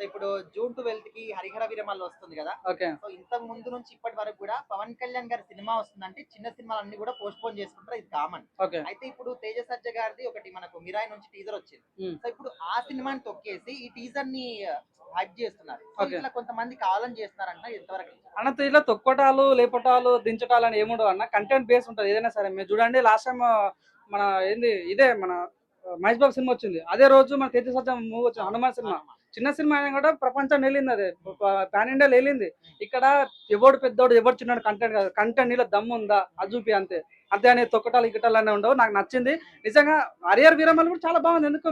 So ఇప్పుడు June ట్వెల్త్కి Harihara Veeramallu వస్తుంది కదా. ఓకే. సో ఇంతకు ముందు నుంచి ఇప్పటి వరకు కూడా పవన్ కళ్యాణ్ గారి సినిమా వస్తుందంటే చిన్న సినిమాలన్నీ కూడా పోస్ట్ పోన్ చేసుకుంటారు. ఇది కామన్. ఓకే. అయితే ఇప్పుడు తేజ సజ్జ గారిది ఒకటి మనకు మిరాయి నుంచి టీజర్ వచ్చింది. సో ఇప్పుడు ఆ సినిమాని తొక్కేసి ఈ టీజర్ని హైప్ చేస్తున్నారు. ఇట్లా కొంతమంది కావాలని చేస్తున్నారు అంటే ఎంతవరకు? అన్న ఇలా తొక్కటాలు లేపటాలు దించటాలు అని ఏముండవు అన్న? కంటెంట్ బేస్ ఉంటుంది. ఏదైనా సరే మీరు చూడండి లాస్ట్ టైం మన ఏంది ఇదే మన మహేష్ బాబు సినిమా వచ్చింది. అదే రోజు మన తేజ సత్యం మూవీ వచ్చింది. హనుమాన్ సినిమా. చిన్న సినిమా అయినా కూడా ప్రపంచం వెళ్ళింది అది. పాన్ ఇండియా వెళ్ళింది ఇక్కడ ఎవడు పెద్దోడు ఎవడు చిన్నాడు కంటెంట్ కాదు. కంటెంట్ నీలో దమ్ము ఉందా? అది చూపి అంతే. అంతే అనే తొక్కటాలు ఇక్కటాలు అనే ఉండవు. నాకు నచ్చింది. నిజంగా హరియర్ వీరమల్ కూడా చాలా బాగుంది. ఎందుకు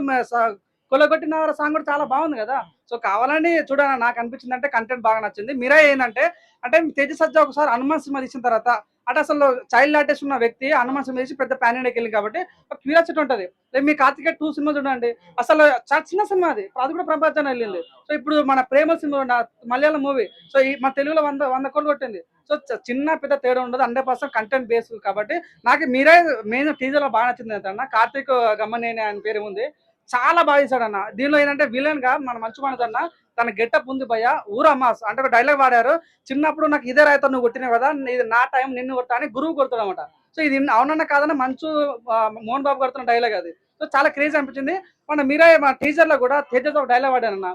కొలగొట్టిన సాంగ్ కూడా చాలా బాగుంది కదా. సో కావాలని చూడాలి నాకు అనిపించింది అంటే కంటెంట్ బాగా నచ్చింది. మీరే ఏంటంటే అంటే తేజ సజ్జా ఒకసారి హనుమాన్ సినిమా తీసిన తర్వాత అంటే అసలు చైల్డ్ ఆర్టిస్ట్ ఉన్న వ్యక్తి హనుమాన్ సినిమా పెద్ద ప్యాన్ ఇండియాకి వెళ్ళింది కాబట్టి ఒక క్యూరియాసిటీ ఉంటుంది. లేదు మీ కార్తికేయ టూ సినిమా చూడండి. అసలు చాలా చిన్న సినిమా అది. అది కూడా ప్రపంచం వెళ్ళింది. సో ఇప్పుడు మన ప్రేమ సినిమా మలయాళం మూవీ సో ఈ మన తెలుగులో వంద వంద కోట్లు కొట్టింది. సో చిన్న పెద్ద తేడా ఉండదు. హండ్రెడ్ పర్సెంట్ కంటెంట్ బేస్ కాబట్టి నాకు మీరే మెయిన్ టీజర్లో బాగా నచ్చింది అంటే కార్తీక్ గమ్మనేని ఆయన పేరు ఉంది. చాలా బాగా అన్న. దీనిలో ఏంటంటే విలన్గా మన మంచు మనదన్న తన గెట్టప్ ఉంది భయ ఊరమ్మాస్ అంటే ఒక డైలాగ్ వాడారు. చిన్నప్పుడు నాకు ఇదే రాయితో నువ్వు కొట్టినావు కదా ఇది నా టైం నిన్ను కొడతా అని గురువు కొడతాడు అనమాట సో ఇది అవునన్న కాదన్న మంచు మోహన్ బాబు కొడుతున్న డైలాగ్ అది. సో చాలా క్రేజ్ అనిపించింది. మన మీరే మా టీజర్లో కూడా తేజస్ ఒక dialogue వాడానన్న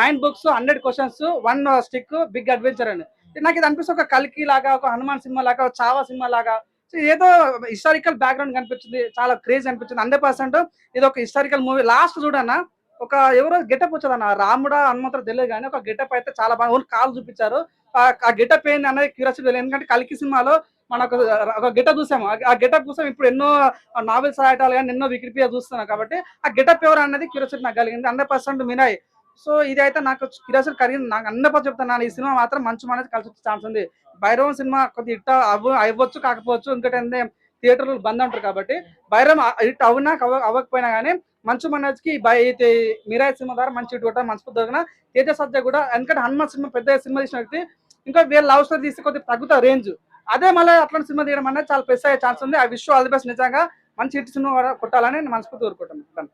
nine books hundred questions one stick big adventure అని. నాకు ఇది అనిపిస్తుంది ఒక కల్కి లాగా ఒక హనుమాన్ సినిమా లాగా చావా సినిమా లాగా సో ఏదో హిస్టారికల్ బ్యాక్గ్రౌండ్ కనిపించింది చాలా క్రేజ్ అనిపించింది హండ్రెడ్ పర్సెంట్ ఇది ఒక హిస్టారికల్ మూవీ లాస్ట్ చూడన్నా ఒక ఎవరో గెటప్ వచ్చేదన్న రాముడా హనుమంతుడు తెలియదు కానీ ఒక గెటప్ అయితే చాలా బాగా ఓన్లీ కాలు చూపించారు. ఆ- గెటప్ ఏంది అనేది క్యూరియాసిటీ ఎందుకంటే కలికి సినిమాలో మనకు ఒక గెటప్ చూసాము ఆ- గెటప్ కోసం ఇప్పుడు ఎన్నో నావెల్స్ రాయటాలు కానీ ఎన్నో విక్రిపియా చూస్తున్నాం కాబట్టి ఆ గెటప్ ఎవరు అనేది క్యూరియాసిటీ నాకు కలిగింది. హండ్రెడ్ పర్సెంట్ మినాయి సో ఇది అయితే నాకు క్యూరియాసిటీ కరిగి నాకు హండ్రెడ్ పర్సెంట్ చెప్తాను ఈ సినిమా మాత్రం మంచి మనది కలిసి వచ్చే ఛాన్స్ ఉంది. భైరవం సినిమా కొద్దిగా ఇట్ట అవ్వ అవ్వచ్చు కాకపోవచ్చు ఇంకోటి ఏంటంటే థియేటర్లు బంద్ అంటారు కాబట్టి భైరవం ఇట్ అవునా అవ్వకపోయినా కానీ మంచు మనోజ్కి బై అయితే సినిమా ద్వారా మంచి ఇటు కూడా మంచి దొరికిన తేజ సజ్జ కూడా ఎందుకంటే హనుమాన్ సినిమా పెద్ద సినిమా తీసిన వ్యక్తి. ఇంకా వేరే లవ్ స్టోరీ తీస్తే కొద్దిగా తగ్గుతా రేంజ్. అదే మళ్ళీ అట్లాంటి సినిమా తీయడం అనేది చాలా పెద్ద అయ్యే ఛాన్స్ ఉంది. ఆ విషయం ఆల్ ది బెస్ట్. నిజంగా మంచి హిట్ సినిమా కొట్టాలని నేను మనస్ఫూర్తి కోరుకుంటాను